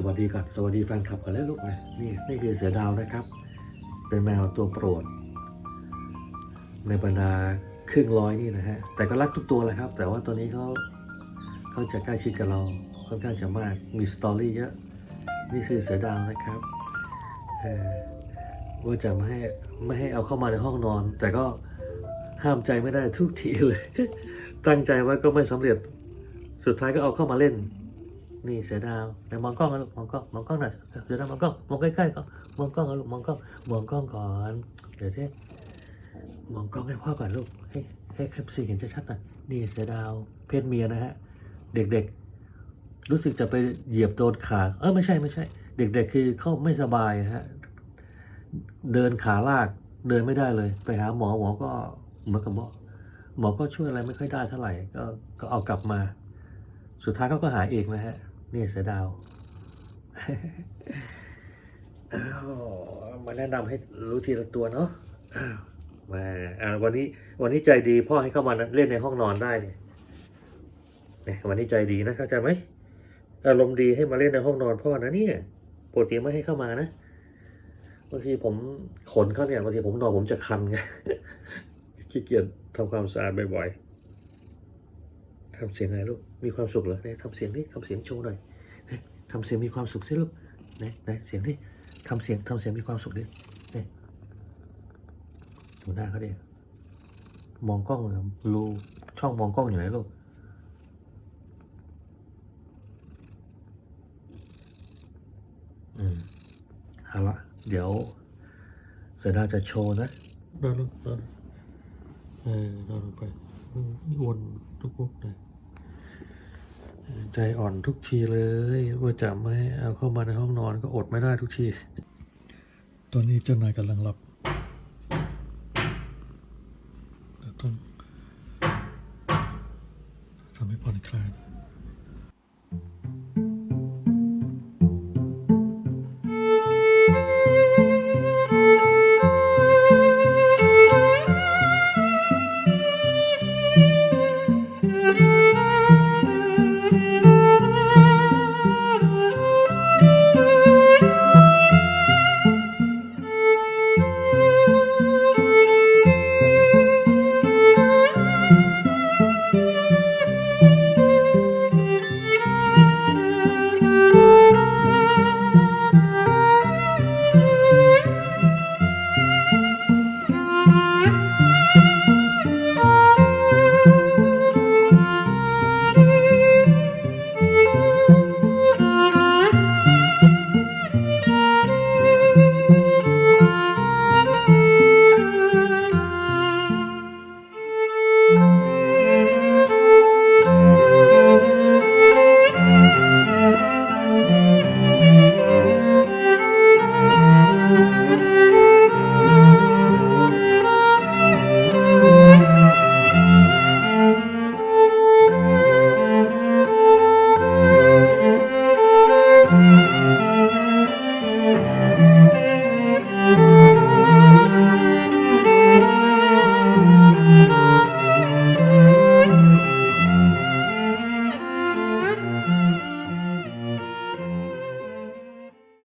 สวัสดีก่อนสวัสดีแฟนคลับกันแล้วลูกนะนี่นี่คือเสือดาวนะครับ เป็นแมวตัวโปรด ในบรรดาครึ่งร้อยนี่นะฮะแต่ก็รักทุกตัวแหละครับ แต่ว่าตัวนี้เขาเขาจะใกล้ชิดกับเราค่อนข้างจะมากมีสตอรี่เยอะนี่คือเสือดาวนะครับเออว่าจะไม่ให้ไม่ให้เอาเข้ามาในห้องนอน แต่ก็ห้ามใจไม่ได้ทุกทีเลย ตั้งใจไว้ก็ไม่สำเร็จสุดท้ายก็เอาเข้ามาเล่น นี่เสือดาวมองกล้องนะลูกมองกล้องมองกล้องหน่อยเสือดาวมองกล้องมองใกล้ๆก็มองกล้องนะลูกมองกล้องมองกล้องก่อนเดี๋ยวเท่มองกล้องให้พ่อก่อนลูกให้ให้เอฟซีเห็นชัดๆหน่อยนี่เสือดาวเพศเมียนะฮะ เด็กๆ รู้สึกจะไปเหยียบโดนขาเออไม่ใช่ไม่ใช่ เด็กๆคือเขาไม่สบายฮะเดินขาลากเดินไม่ได้เลย ไปหาหมอหมอก็เหมือนกับหมอหมอก็ช่วยอะไรไม่ค่อยได้เท่าไหร่ก็ก็เอากลับมา สุดท้ายเขาก็หายเองนะฮะ นี่เสือดาวมาแนะนำให้รู้ทีละตัวเนาะมาอ่าวันนี้วันนี้ใจดีพ่อให้เข้ามาเล่นในห้องนอนได้เนี่ยเนี่ยวันนี้ใจดีนะเข้าใจไหมอารมณ์ดีให้มาเล่นในห้องนอนพ่อนะเนี่ยปกติไม่ให้เข้ามานะบางทีผมขนเขาเนี่ยบางทีผมนอนผมจะคันไงขี้เกียจทำความสะอาดบ่อยๆ ทำเสียงอะไงลูก มีความสุขเหรอไหนทำเสียงดิทำเสียงโชว์หน่อยไหนทำเสียงมีความสุขสิลูกไหนไหนเสียงดิทำเสียงทำเสียงมีความสุขดิไหนดูหน้าเขาดิมองกล้องเลยรูช่องมองกล้องอยู่ไหนลูกอืมเอาละเดี๋ยวเสร็จจะโชว์นะเดินลงเดินเออเดินลงไปอืมวนทุกพวกเลย ใจอ่อนทุกทีเลยว่าจะไม่เอาเข้ามาในห้องนอนก็อดไม่ได้ทุกที ตอนนี้เจ้านายกำลังหลับต้องทำให้ผ่อนคลาย Música